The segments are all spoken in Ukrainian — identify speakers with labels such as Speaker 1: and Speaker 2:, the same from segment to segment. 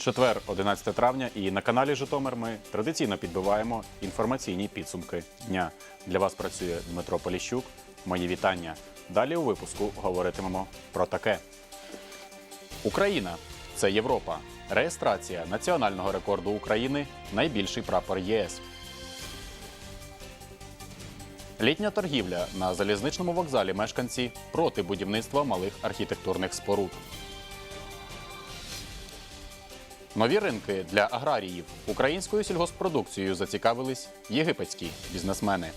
Speaker 1: Четвер, 11 травня, і на каналі Житомир ми традиційно підбиваємо інформаційні підсумки дня. Для вас працює Дмитро Поліщук. Мої вітання. Далі у випуску говоритимемо про таке: Україна це Європа. Реєстрація національного рекорду України найбільший прапор ЄС. Літня торгівля на залізничному вокзалі мешканці проти будівництва малих архітектурних споруд. Нові ринки для аграріїв українською сільгоспродукцією зацікавились єгипетські бізнесмени.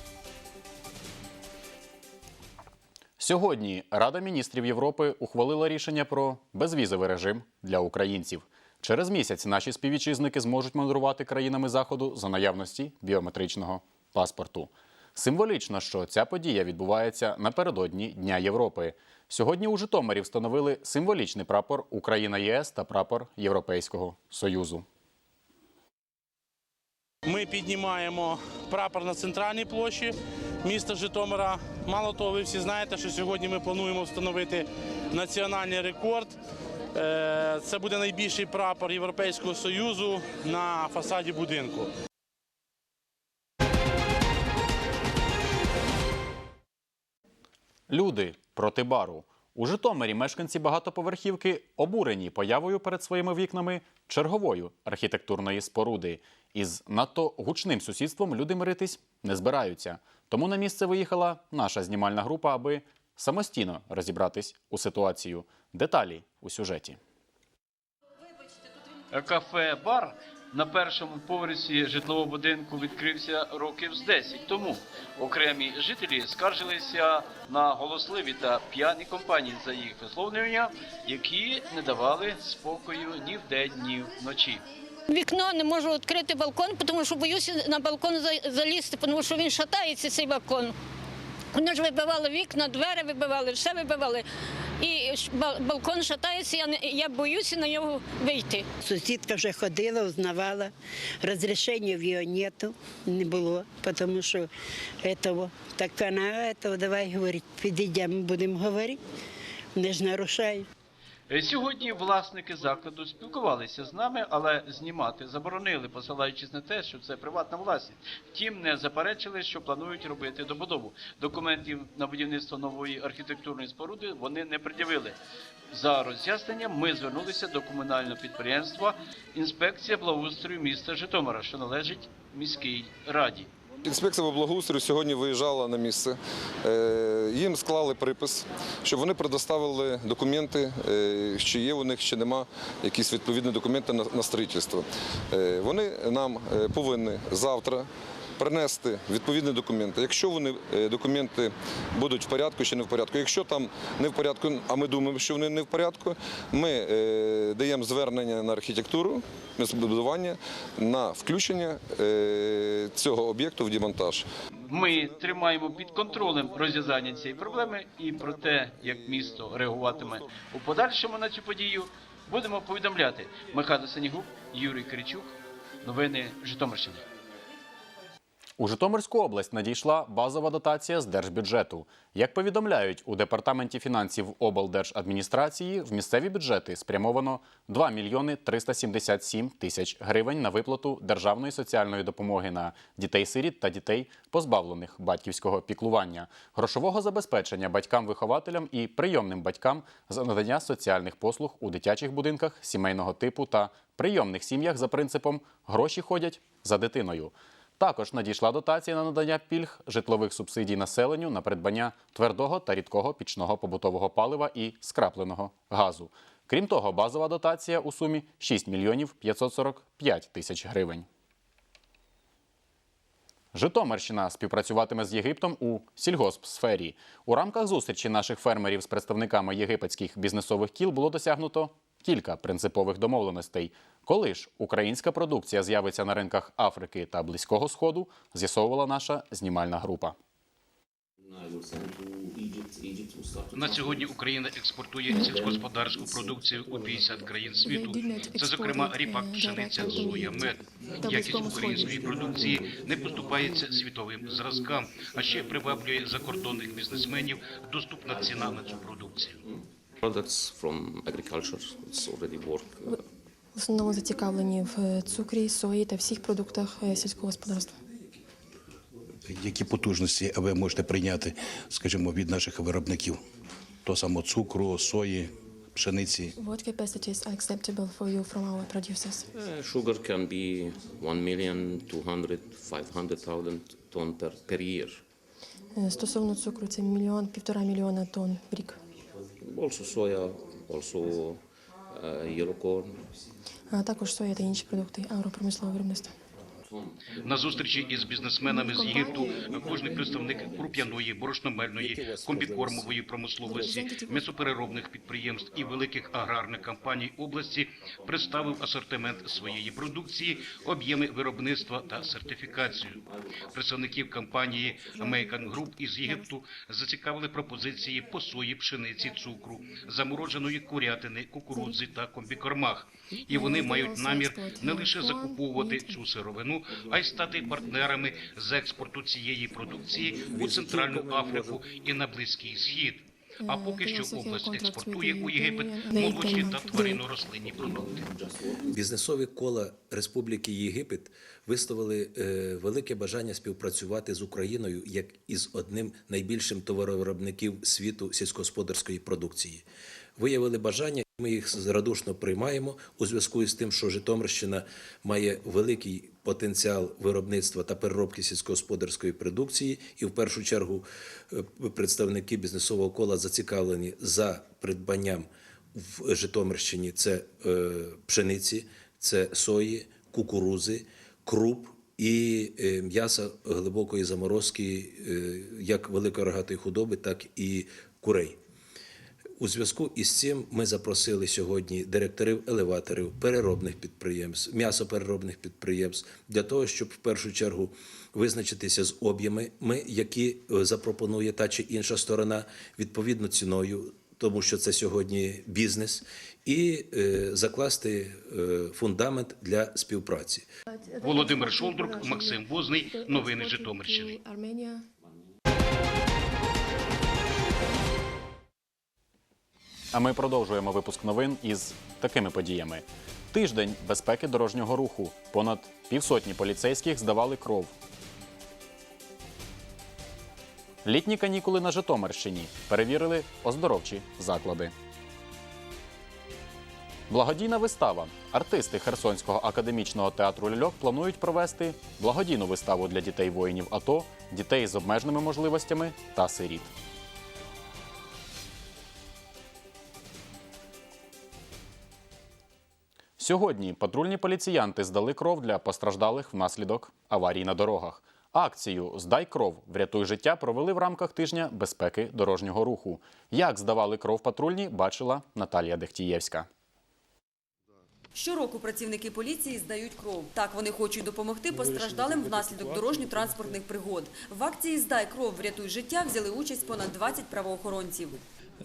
Speaker 1: Сьогодні Рада міністрів Європи ухвалила рішення про безвізовий режим для українців. Через місяць наші співвітчизники зможуть мандрувати країнами заходу за наявності біометричного паспорту. Символічно, що ця подія відбувається напередодні Дня Європи. Сьогодні у Житомирі встановили символічний прапор Україна ЄС та прапор Європейського Союзу.
Speaker 2: Ми піднімаємо прапор на центральній площі міста Житомира. Мало того, ви всі знаєте, що сьогодні ми плануємо встановити національний рекорд. Е, Це буде найбільший прапор Європейського Союзу на фасаді будинку.
Speaker 1: Люди проти бару. У Житомирі мешканці багатоповерхівки обурені появою перед своїми вікнами чергової архітектурної споруди. Із надто гучним сусідством люди миритись не збираються. Тому на місце виїхала наша знімальна група, аби самостійно розібратись у ситуацію. Деталі у сюжеті.
Speaker 3: кафе бар на першому поверсі житлового будинку відкрився років з 10 тому. Окремі жителі скаржилися на голосливі та п'яні компанії за їх висловлювання, які не давали спокою ні вдень, ні вночі.
Speaker 4: Вікно не можу відкрити балкон, тому що боюся на балкон залізти, тому що він шатається, цей балкон. Вони ж вибивали вікна, двері вибивали, все вибивали. І балкон шатається, я, я боюся на нього вийти.
Speaker 5: Сусідка вже ходила, узнавала. Розрішення в його нету, не було, тому що этого. Так вона, этого, давай говорить, підійдемо, будемо говорити. Не ж нарушають.
Speaker 3: Е, Сьогодні власники закладу спілкувалися з нами, але знімати заборонили, посилаючись на те, що це приватна власність. Втім, не заперечили, що планують робити добудову. Документів на будівництво нової архітектурної споруди вони не пред'явили. За роз'ясненням ми звернулися до комунального підприємства інспекція благоустрою міста Житомира, що належить міській раді.
Speaker 6: Інспекція благоустрою сьогодні виїжджала на місце. Е, Їм склали припис, щоб вони предоставили документи, е, чи є у них, чи нема якісь відповідні документи на строїтельство. Е, Вони нам повинні завтра принести відповідні документи. Якщо вони е, документи будуть в порядку чи не в порядку. Якщо там не в порядку, а ми думаємо, що вони не в порядку, ми е, даємо звернення на архітектуру, містобудування на включення е, цього об'єкту в демонтаж.
Speaker 3: Ми тримаємо під контролем розв'язання цієї проблеми і про те, як місто реагуватиме у подальшому на цю подію, будемо повідомляти. Михайло Сенігуб, Юрій Киричук, новини Житомирщини.
Speaker 1: У Житомирську область надійшла базова дотація з держбюджету. Як повідомляють у департаменті фінансів облдержадміністрації, в місцеві бюджети спрямовано 2 мільйони 377 тисяч гривень на виплату державної соціальної допомоги на дітей-сиріт та дітей, позбавлених батьківського піклування, грошового забезпечення батькам-вихователям і прийомним батькам за надання соціальних послуг у дитячих будинках сімейного типу та прийомних сім'ях за принципом гроші ходять за дитиною. Також надійшла дотація на надання пільг житлових субсидій населенню на придбання твердого та рідкого пічного побутового палива і скрапленого газу. Крім того, базова дотація у сумі 6 мільйонів 545 тисяч гривень. Житомирщина співпрацюватиме з Єгиптом у сільгоспсфері. У рамках зустрічі наших фермерів з представниками єгипетських бізнесових кіл було досягнуто кілька принципових домовленостей. Коли ж українська продукція з'явиться на ринках Африки та Близького Сходу, з'ясовувала наша знімальна група.
Speaker 7: На сьогодні Україна експортує сільськогосподарську продукцію у 50 країн світу. Це, зокрема, ріпак, пшениця, соя, мед. Якість української продукції не поступається світовим зразкам, а ще приваблює закордонних бізнесменів доступна ціна на цю продукцію.
Speaker 8: products from agriculture it's already work В основному зацікавлені в цукрі, сої та всіх продуктах е, сільського господарства.
Speaker 9: Які потужності ви можете прийняти, скажімо, від наших виробників? То само цукру, сої, пшениці.
Speaker 8: What capacities are acceptable for you from our producers?
Speaker 10: Uh, sugar can be 1 million, 200, 500,000 ton per, per year.
Speaker 8: Е, Стосовно цукру, це мільйон, півтора мільйона тонн в рік.
Speaker 10: Also soya, also uh.
Speaker 8: А також соя інші продукти агропромислового виробництва.
Speaker 7: На зустрічі із бізнесменами з Єгипту кожний представник круп'яної, борошномельної, комбікормової промисловості, м'ясопереробних підприємств і великих аграрних компаній області представив асортимент своєї продукції, об'єми виробництва та сертифікацію. Представників компанії American Group із Єгипту зацікавили пропозиції по сої, пшениці, цукру, замороженої курятини, кукурудзи та комбікормах. І вони мають намір не лише закуповувати цю сировину, а й стати партнерами з експорту цієї продукції у Центральну Африку і на Близький Схід. А поки що область експортує у Єгипет молочні та тваринно-рослинні продукти.
Speaker 11: Бізнесові кола Республіки Єгипет висловили е, велике бажання співпрацювати з Україною як із одним найбільшим товаровиробників світу сільськогосподарської продукції. Виявили бажання, ми їх радушно приймаємо у зв'язку з тим, що Житомирщина має великий потенціал виробництва та переробки сільськогосподарської продукції, і в першу чергу е, представники бізнесового кола зацікавлені за придбанням в Житомирщині це е, пшениці, це сої, кукурузи, круп і е, м'яса глибокої заморозки, як великорогатої худоби, так і курей. У зв'язку із цим ми запросили сьогодні директорів елеваторів, переробних підприємств, м'ясопереробних підприємств для того, щоб в першу чергу визначитися з об'єми, які е, запропонує та чи інша сторона відповідно ціною, тому що це сьогодні бізнес, і е, закласти е, фундамент для співпраці.
Speaker 7: Володимир Шолдрук, Максим Возний. Новини Житомирщини.
Speaker 1: А ми продовжуємо випуск новин із такими подіями. Тиждень безпеки дорожнього руху. Понад півсотні поліцейських здавали кров. Літні канікули на Житомирщині перевірили оздоровчі заклади. Благодійна вистава. Артисти Херсонського академічного театру ляльок планують провести благодійну виставу для дітей воїнів АТО, дітей з обмеженими можливостями та сиріт. Сьогодні патрульні поліціянти здали кров для постраждалих внаслідок аварій на дорогах. Акцію Здай кров, врятуй життя провели в рамках тижня безпеки дорожнього руху. Як здавали кров патрульні, бачила Наталія Дехтієвська.
Speaker 12: Щороку працівники поліції здають кров. Так вони хочуть допомогти постраждалим внаслідок дорожньо-транспортних пригод. В акції «Здай кров, врятуй життя» взяли участь понад 20 правоохоронців.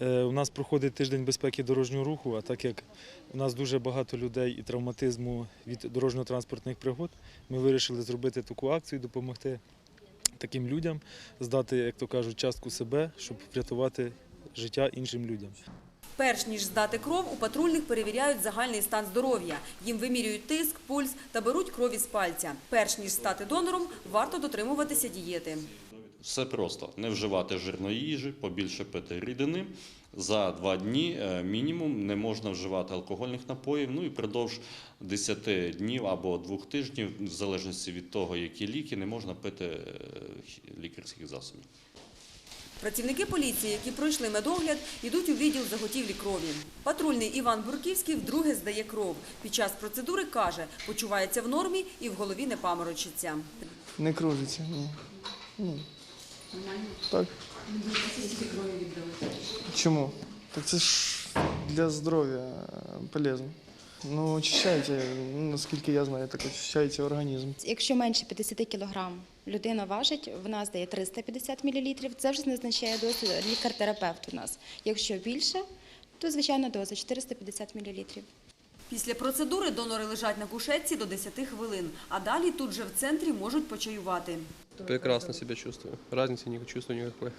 Speaker 13: Е, У нас проходить тиждень безпеки дорожнього руху, а так як у нас дуже багато людей і травматизму від дорожньо-транспортних пригод, ми вирішили зробити таку акцію, допомогти таким людям, здати, як то кажуть, частку себе, щоб врятувати життя іншим людям.
Speaker 12: Перш ніж здати кров, у патрульних перевіряють загальний стан здоров'я. Їм вимірюють тиск, пульс та беруть кров із пальця. Перш ніж стати донором, варто дотримуватися дієти.
Speaker 14: Все просто не вживати жирної їжі, побільше пити рідини. За два дні е, мінімум не можна вживати алкогольних напоїв. Ну і впродовж 10 днів або двох тижнів, в залежності від того, які ліки, не можна пити е, лікарських засобів.
Speaker 12: Працівники поліції, які пройшли медогляд, йдуть у відділ заготівлі крові. Патрульний Іван Бурківський вдруге здає кров. Під час процедури каже, почувається в нормі і в голові не паморочиться.
Speaker 15: Не кружиться, ні. Ні. Так. Чому? Так це ж для здоров'я е, полезно. Ну, очищаєте, наскільки я знаю, так очищаєте організм.
Speaker 16: Якщо менше 50 кг людина важить, вона здає 350 мл, це вже назначає дозу лікар-терапевт у нас. Якщо більше, то звичайна доза 450 мл.
Speaker 12: Після процедури донори лежать на кушетці до 10 хвилин, а далі тут же в центрі можуть почаювати.
Speaker 17: Прекрасно себя чувствую. Разницы не чувствую никакой.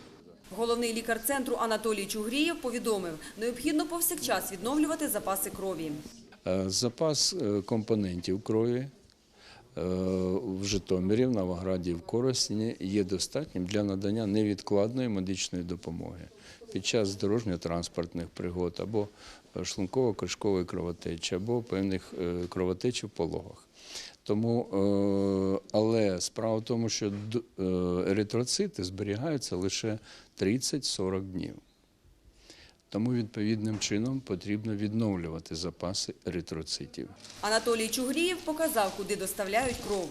Speaker 12: Головний лікар центру Анатолій Чугрієв повідомив, необхідно повсякчас відновлювати запаси крові.
Speaker 18: Е, Запас е, компонентів крові е, в Житомирі, в Новограді, в Коростені є достатнім для надання невідкладної медичної допомоги під час дорожньо-транспортних пригод або шлунково-кишкової кровотечі, або певних кровотечі в пологах. Тому, е, але справа в тому, що е, еритроцити зберігаються лише 30-40 днів. Тому відповідним чином потрібно відновлювати запаси еритроцитів.
Speaker 12: Анатолій Чугрієв показав, куди доставляють кров.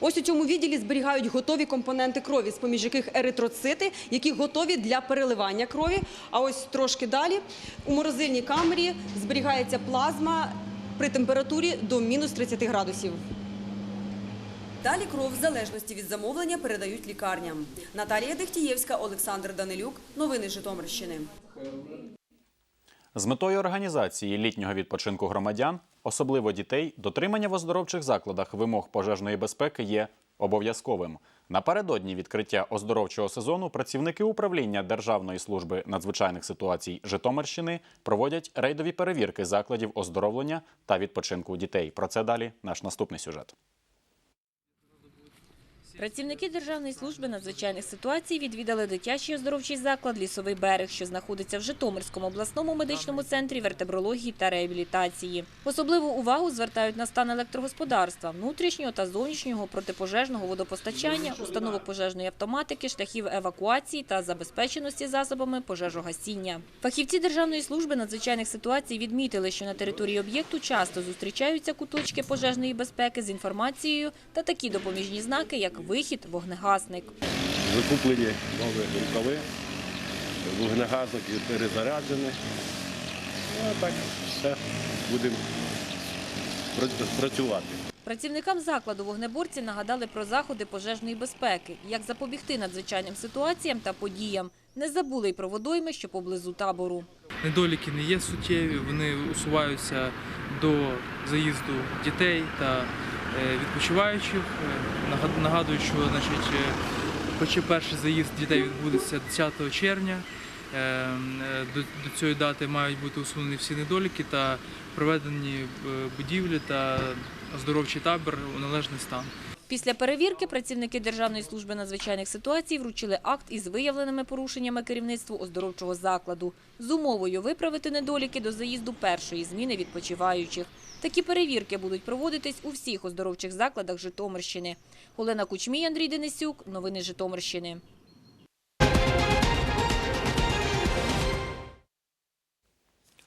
Speaker 19: Ось у цьому відділі зберігають готові компоненти крові, з-поміж яких еритроцити, які готові для переливання крові. А ось трошки далі у морозильній камері зберігається плазма при температурі до мінус 30 градусів.
Speaker 12: Далі кров в залежності від замовлення передають лікарням. Наталія Дехтієвська, Олександр Данилюк. Новини Житомирщини.
Speaker 1: З метою організації літнього відпочинку громадян, особливо дітей, дотримання в оздоровчих закладах вимог пожежної безпеки є обов'язковим. Напередодні відкриття оздоровчого сезону працівники управління Державної служби надзвичайних ситуацій Житомирщини проводять рейдові перевірки закладів оздоровлення та відпочинку дітей. Про це далі наш наступний сюжет.
Speaker 20: Працівники Державної служби надзвичайних ситуацій відвідали дитячий оздоровчий заклад «Лісовий берег», що знаходиться в Житомирському обласному медичному центрі вертебрології та реабілітації. Особливу увагу звертають на стан електрогосподарства, внутрішнього та зовнішнього протипожежного водопостачання, установок пожежної автоматики, шляхів евакуації та забезпеченості засобами пожежогасіння. Фахівці Державної служби надзвичайних ситуацій відмітили, що на території об'єкту часто зустрічаються куточки пожежної безпеки з інформацією та такі допоміжні знаки, як вихід, вогнегасник.
Speaker 21: закуплені нові рукави, вогнегасник перезаряджений. Ну, а так все будемо працювати.
Speaker 20: Працівникам закладу вогнеборці нагадали про заходи пожежної безпеки, як запобігти надзвичайним ситуаціям та подіям. Не забули й про водойми, що поблизу табору.
Speaker 22: Недоліки не є суттєві, вони усуваються до заїзду дітей та відпочиваючих. Е, Нагадую, що значить, е, перший заїзд дітей відбудеться 10 червня. Е, е, До, цієї дати мають бути усунені всі недоліки та приведені е, будівлі та оздоровчий табір у належний стан.
Speaker 20: Після перевірки працівники Державної служби надзвичайних ситуацій вручили акт із виявленими порушеннями керівництву оздоровчого закладу з умовою виправити недоліки до заїзду першої зміни відпочиваючих. Такі перевірки будуть проводитись у всіх оздоровчих закладах Житомирщини. Олена Кучмій, Андрій Денисюк. Новини Житомирщини.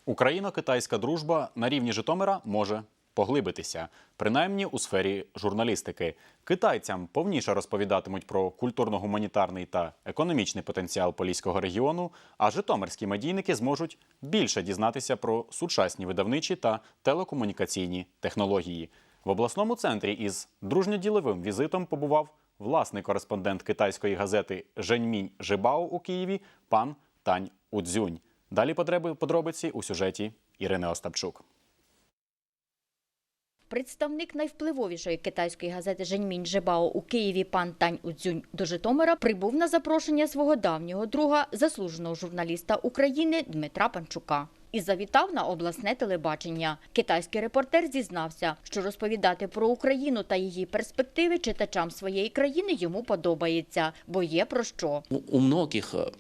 Speaker 1: Україно-китайська дружба на рівні Житомира може поглибитися, принаймні у сфері журналістики. Китайцям повніше розповідатимуть про культурно-гуманітарний та економічний потенціал Поліського регіону, а житомирські медійники зможуть більше дізнатися про сучасні видавничі та телекомунікаційні технології. В обласному центрі із дружньоділовим візитом побував власний кореспондент китайської газети Женьмінь Жибао у Києві пан Тань Удзюнь. Далі подробиці у сюжеті Ірини Остапчук.
Speaker 23: Представник найвпливовішої китайської газети Женьмінь Жебао у Києві пан Тань Удзюнь до Житомира прибув на запрошення свого давнього друга, заслуженого журналіста України Дмитра Панчука. І завітав на обласне телебачення. Китайський репортер зізнався, що розповідати про Україну та її перспективи читачам своєї країни йому подобається, бо є про що.
Speaker 10: У многих э,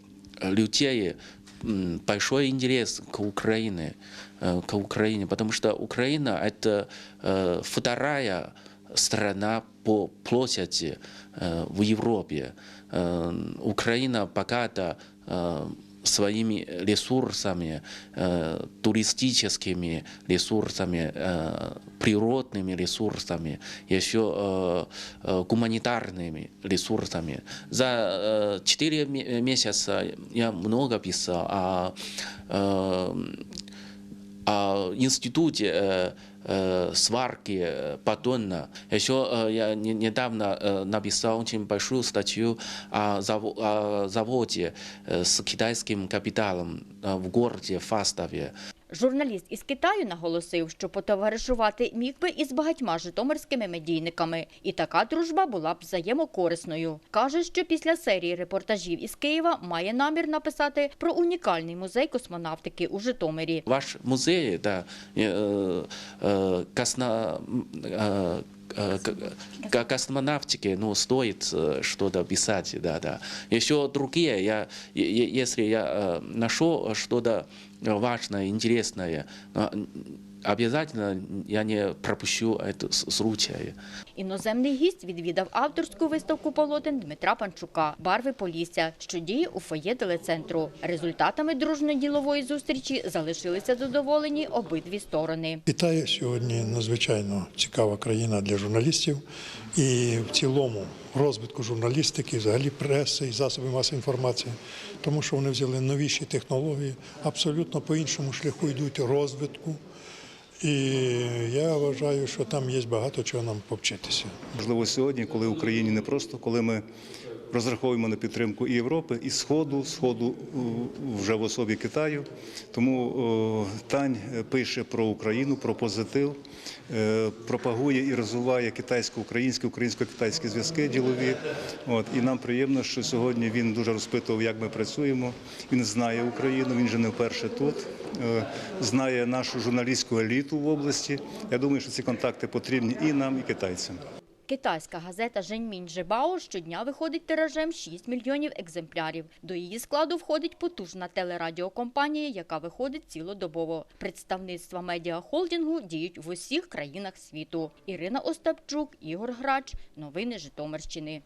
Speaker 10: людей большой интерес к Украине, э, к Украине, потому что Украина это э, вторая страна по площади э, в Европе. Э, Украина богата э, своими ресурсами, э, туристическими ресурсами, э, природными ресурсами, еще э, э, гуманитарными ресурсами. За э, четыре ме- месяца я много писал о, э, о институте э, э, сварки э, батона. Еще э, я не- недавно э, написал очень большую статью о, заво- о заводе э, с китайским капиталом э, в городе Фастове.
Speaker 23: Журналіст із Китаю наголосив, що потоваришувати міг би із багатьма житомирськими медійниками, і така дружба була б взаємокорисною. Каже, що після серії репортажів із Києва має намір написати про унікальний музей космонавтики у Житомирі.
Speaker 10: Ваш музей, да, э, э, косно, э, э, к- к- космонавтике, ну, стоит э, что-то писать, да, да. Еще другие, я, е- е- если я э, нашел что-то важное, интересное, обязательно я не пропущу случай.
Speaker 23: Іноземний гість відвідав авторську виставку полотен Дмитра Панчука «Барви Полісся», що діє у фоє телецентру. Результатами дружної ділової зустрічі залишилися задоволені обидві сторони.
Speaker 24: Китай сьогодні надзвичайно цікава країна для журналістів і в цілому розвитку журналістики, взагалі преси і засобів масової інформації, тому що вони взяли новіші технології, абсолютно по іншому шляху йдуть розвитку. І я вважаю, що там є багато чого нам повчитися.
Speaker 25: Можливо, сьогодні, коли Україні не просто, коли ми розраховуємо на підтримку і Європи, і Сходу, Сходу е, вже в особі Китаю. Тому е, Тань пише про Україну, про позитив, е, пропагує і розвиває китайсько-українські, українсько-китайські зв'язки ділові. От і нам приємно, що сьогодні він дуже розпитував, як ми працюємо. Він знає Україну, він же не вперше тут. е, Знає нашу журналістську еліту в області. Я думаю, що ці контакти потрібні і нам, і китайцям.
Speaker 23: Китайська газета «Женьмінь Жибао» щодня виходить тиражем 6 мільйонів екземплярів. До її складу входить потужна телерадіокомпанія, яка виходить цілодобово. Представництва медіахолдингу діють в усіх країнах світу. Ірина Остапчук, Ігор Грач. Новини Житомирщини.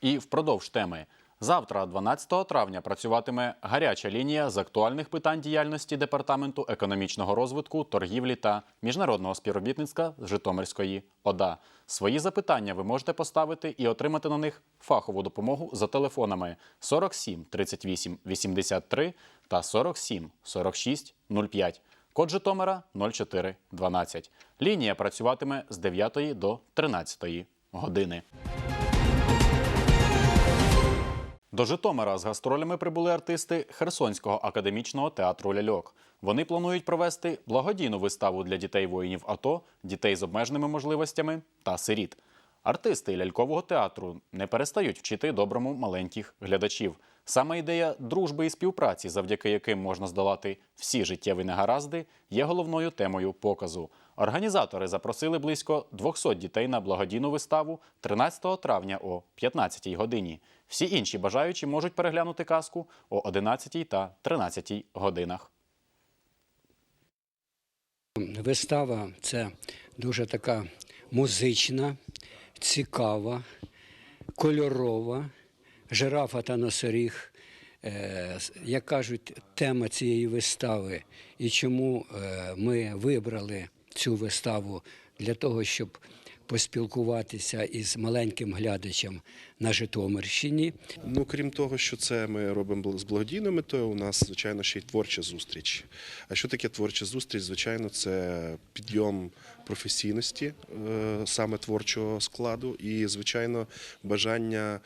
Speaker 1: І впродовж теми. Завтра, 12 травня, працюватиме гаряча лінія з актуальних питань діяльності Департаменту економічного розвитку, торгівлі та міжнародного співробітництва з Житомирської ОДА. Свої запитання ви можете поставити і отримати на них фахову допомогу за телефонами 47 38 83 та 47 46 05. Код Житомира 04 12. Лінія працюватиме з 9 до 13 години. До Житомира з гастролями прибули артисти Херсонського академічного театру Ляльок. Вони планують провести благодійну виставу для дітей воїнів АТО, дітей з обмеженими можливостями та сиріт. Артисти лялькового театру не перестають вчити доброму маленьких глядачів. Саме ідея дружби і співпраці, завдяки яким можна здолати всі життєві негаразди, є головною темою показу. Організатори запросили близько 200 дітей на благодійну виставу 13 травня о 15 годині. Всі інші бажаючі можуть переглянути казку о 11 та 13 годинах.
Speaker 26: Вистава це дуже така музична, цікава, кольорова, жирафа та носоріг. Е, Як кажуть, тема цієї вистави і чому е, ми вибрали цю виставу для того, щоб поспілкуватися із маленьким глядачем на Житомирщині.
Speaker 27: Ну, крім того, що це ми робимо з благодійною метою, у нас, звичайно, ще й творча зустріч. А що таке творча зустріч? Звичайно, це підйом професійності е, саме творчого складу, і, звичайно, бажання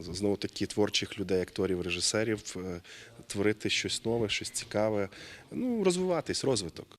Speaker 27: знову таки творчих людей, акторів, режисерів, е, творити щось нове, щось цікаве, ну, розвиватись, розвиток.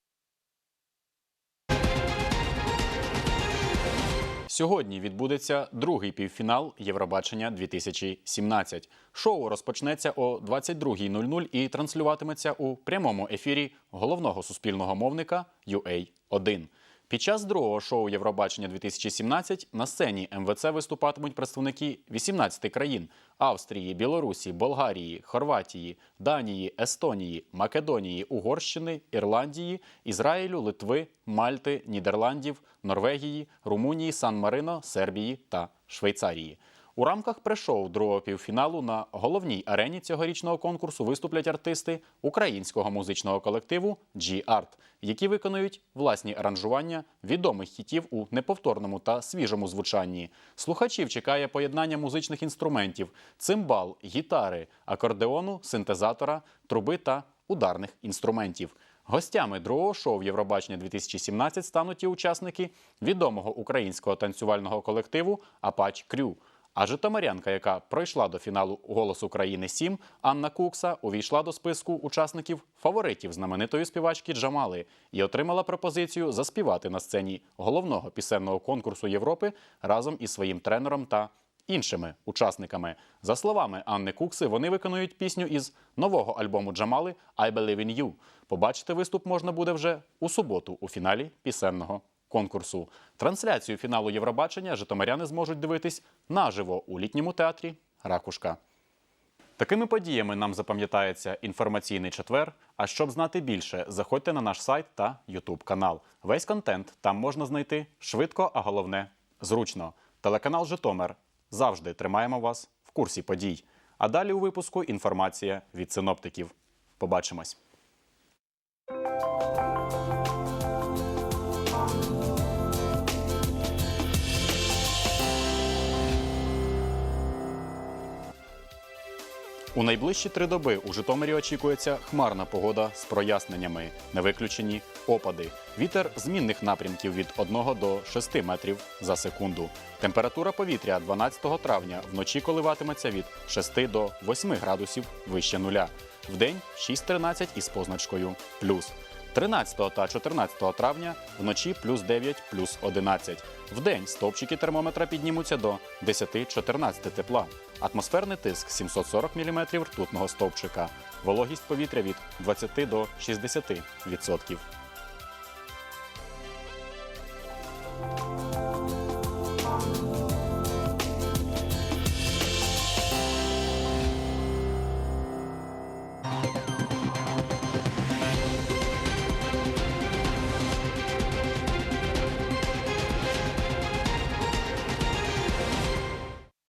Speaker 1: Сьогодні відбудеться другий півфінал Євробачення 2017. Шоу розпочнеться о 22.00 і транслюватиметься у прямому ефірі головного суспільного мовника UA1. Під час другого шоу Євробачення 2017 на сцені МВЦ виступатимуть представники 18 країн: Австрії, Білорусі, Болгарії, Хорватії, Данії, Естонії, Македонії, Угорщини, Ірландії, Ізраїлю, Литви, Мальти, Нідерландів, Норвегії, Румунії, Сан-Марино, Сербії та Швейцарії. У рамках прешоу другого півфіналу на головній арені цьогорічного конкурсу виступлять артисти українського музичного колективу G-Art, які виконують власні аранжування відомих хітів у неповторному та свіжому звучанні. Слухачів чекає поєднання музичних інструментів: цимбал, гітари, акордеону, синтезатора, труби та ударних інструментів. Гостями другого шоу Євробачення 2017 стануть і учасники відомого українського танцювального колективу Апач Крю. А житомирянка, яка пройшла до фіналу «Голос України 7», Анна Кукса, увійшла до списку учасників фаворитів знаменитої співачки Джамали і отримала пропозицію заспівати на сцені головного пісенного конкурсу Європи разом із своїм тренером та іншими учасниками. За словами Анни Кукси, вони виконують пісню із нового альбому Джамали «I Believe in You». Побачити виступ можна буде вже у суботу у фіналі пісенного конкурсу. Трансляцію фіналу Євробачення житомиряни зможуть дивитись наживо у літньому театрі Ракушка. Такими подіями нам запам'ятається інформаційний четвер. А щоб знати більше, заходьте на наш сайт та Ютуб канал. Весь контент там можна знайти швидко, а головне зручно. Телеканал Житомир завжди тримаємо вас в курсі подій. А далі у випуску інформація від синоптиків. Побачимось. У найближчі три доби у Житомирі очікується хмарна погода з проясненнями, не виключені опади. Вітер змінних напрямків від 1 до 6 метрів за секунду. Температура повітря 12 травня вночі коливатиметься від 6 до 8 градусів вище нуля. Вдень 6-13 із позначкою плюс. 13 та 14 травня вночі плюс 9, плюс 11. Вдень стовпчики термометра піднімуться до 10-14 тепла. Атмосферний тиск 740 мм ртутного стовпчика. Вологість повітря від 20 до 60%.